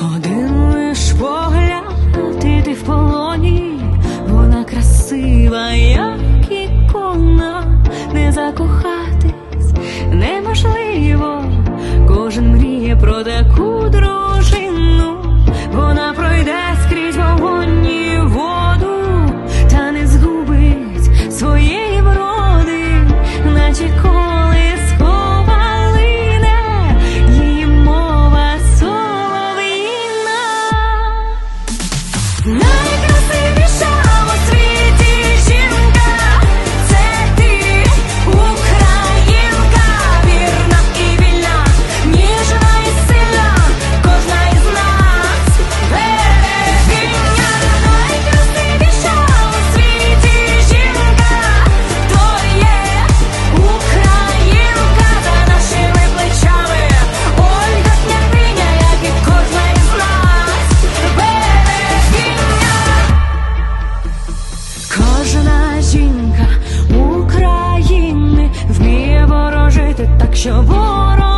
один лиш погляд, і ти в полоні, вона красива, як ікона, не закохатись неможливо, кожен мріє про таку дружину, вона пройде скрізь вогонь і воду, та не згубить своєї вроди, наче. Якщо ворог